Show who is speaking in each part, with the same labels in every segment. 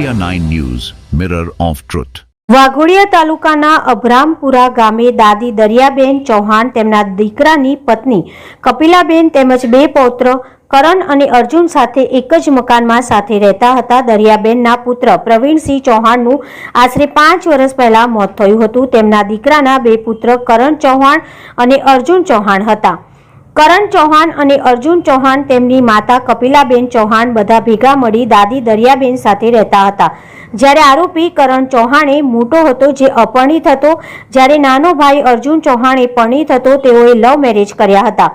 Speaker 1: India 9 News, Mirror of Truth.
Speaker 2: Waghodia તાલુકાના અભરામપુરા ગામે દાદી દરિયાબેન ચૌહાણ તેમના દીકરાની પત્ની કપિલાબેન તેમજ બે પૌત્ર કરણ અને અર્જુન સાથે એક જ મકાનમાં સાથે રહેતા હતા. દરિયાબેનના પુત્ર પ્રવીણસિંહ ચૌહાણનું આશરે પાંચ વર્ષ પહેલા મોત થયું હતું. તેમના દીકરાના બે પુત્ર કરણ ચૌહાણ અને અર્જુન ચૌહાણ હતા. કરણ ચૌહાણ અને અર્જુન ચૌહાણ તેમની માતા કપિલાબેન ચૌહાણ બધા ભેગા મળી દાદી દરિયાબેન સાથે રહેતા હતા. જ્યારે આરોપી કરણ ચૌહાણે મોટો હતો જે અપરણિત હતો, જ્યારે નાનો ભાઈ અર્જુન ચૌહાણે પરણિત હતો, તેઓએ લવ મેરેજ કર્યા હતા.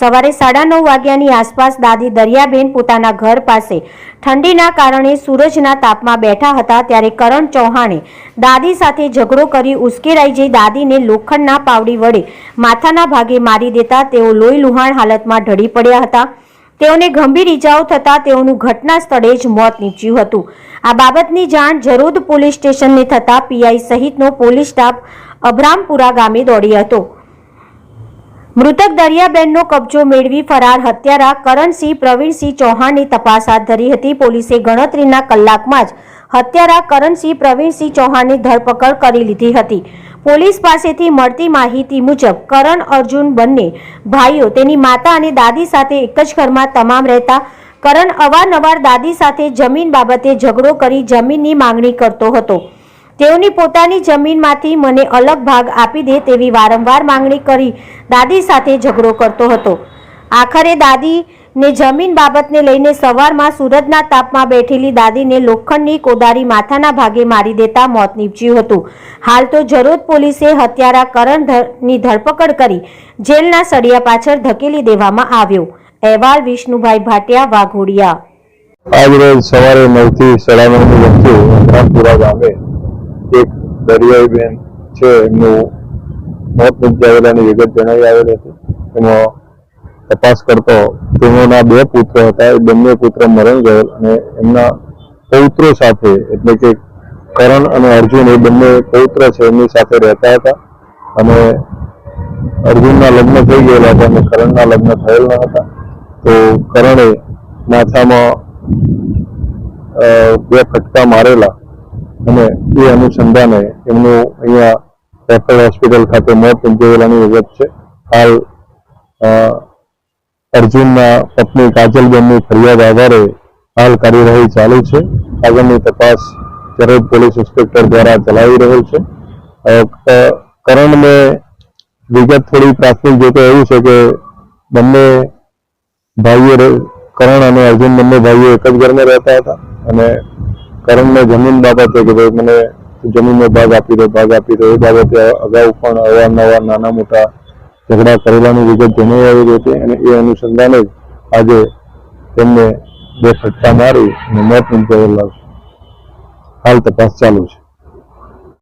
Speaker 2: સવારે સાડા નવ વાગ્યાની આસપાસ દાદી દરિયાબેન પોતાના ઘર પાસે ઠંડીના કારણે સૂરજના તાપમાં બેઠા હતા ત્યારે કરણ ચૌહાણે દાદી સાથે ઝઘડો કરી ઉશ્કેરાઈ જઈ દાદીને લોખંડના પાવડી વડે માથાના ભાગે મારી દેતા તેઓ લોહી લુહાણ હાલતમાં ઢળી પડ્યા હતા. તેઓને ગંભીર ઇજાઓ થતાં તેઓનું ઘટના સ્થળે જ મોત નીપજ્યું હતું. આ બાબતની જાણ જરોદ પોલીસ સ્ટેશનને થતાં પીઆઈ સહિતનો પોલીસ સ્ટાફ અભરામપુરા ગામે દોડી હતો. મૃતક દરિયાબેનનો કબજો મેળવી ફરાર હત્યારા કરણસિંહ, પ્રવીણસિંહ ચૌહાણની તપાસ હાથ ધરી હતી. પોલીસે ગણતરીના કલાકમાં જ હત્યારા કરણસિંહ, પ્રવીણસિંહ ચૌહાણની ધરપકડ કરી લીધી હતી. પોલીસ પાસેથી મળતી માહિતી મુજબ, કરણ, અર્જુન બંને ભાઈઓ તેની માતા અને દાદી સાથે એક જ ઘરમાં તમામ રહેતા. કરણ અવારનવાર દાદી સાથે જમીન બાબતે ઝઘડો કરી જમીનની માંગણી કરતો હતો. તેઓની પોતાની જમીનમાંથી મને અલગ ભાગ આપી દે તેવી વારંવાર માંગણી કરી દાદી સાથે ઝઘડો કરતો હતો. આખરે દાદીને જમીન બાબતને લઈને સવારમાં સુરતના તાપમાં બેઠેલી દાદીને લોખંડની કોદારી માથાના ભાગે મારી દેતા મોત નીપજ્યું હતું. હાલ તો જરોદ પોલીસે હત્યારા કરણ ધરની ધરપકડ કરી જેલના સળિયા પાછળ ધકેલી દેવામાં આવ્યો. અહેવાલ વિષ્ણુભાઈ ભાટિયા, વાઘોડિયા.
Speaker 3: આજ રોજ સવારે નવથી સાડા નવની વચ્ચે ગામે એક દરિયાઈ બેન છે, એમનું મોત નિપજાવેલાની વિગત જણાવી આવેલી હતી. એમાં તપાસ કરતો તેમના બે પુત્ર હતા, એ બંને પુત્ર મરણ ગયેલ અને એમના પૌત્રો સાથે, એટલે કે કરણ અને અર્જુન, એ બંને પૌત્ર છે, એમની સાથે રહેતા હતા. અને અર્જુનના લગ્ન થઈ ગયેલા હતા અને કરણના લગ્ન થયેલ ન હતા. તો કરણે માથામાં બે ફટકા મારેલા. અને એ અનુસંધાને એમનું અહીંયા રેફરલ હોસ્પિટલ ખાતે મોત નિપજેલાની વિગત છે. હાલ અર્જુનના પત્ની કાજલબેનની ફરિયાદ આધારે હાલ કાર્યવાહી ચાલુ છે. આગળની તપાસ જરોદ પોલીસ ઇન્સ્પેક્ટર દ્વારા ચલાવી રહેલ છે. કરણને વિગત થોડી પ્રાથમિક જોતો એવું છે કે બંને ભાઈઓ કરણ અને અર્જુન બંને ભાઈઓ એક જ ઘરમાં રહેતા હતા અને કરણને જમીન બાબતે કે ભાઈ મને જમીનનો ભાગ આપી દો, ભાગ આપી દો, એ બાબતે અગાઉ પણ અવારનવાર નાના મોટા ઝઘડા કરેલાની વિગત જણાવી આવી હતી અને એ અનુસંધાને જ આજે તેમને બે ફટકા મારી અને મોત નિપજાવેલા હાલ તપાસ ચાલુ છે.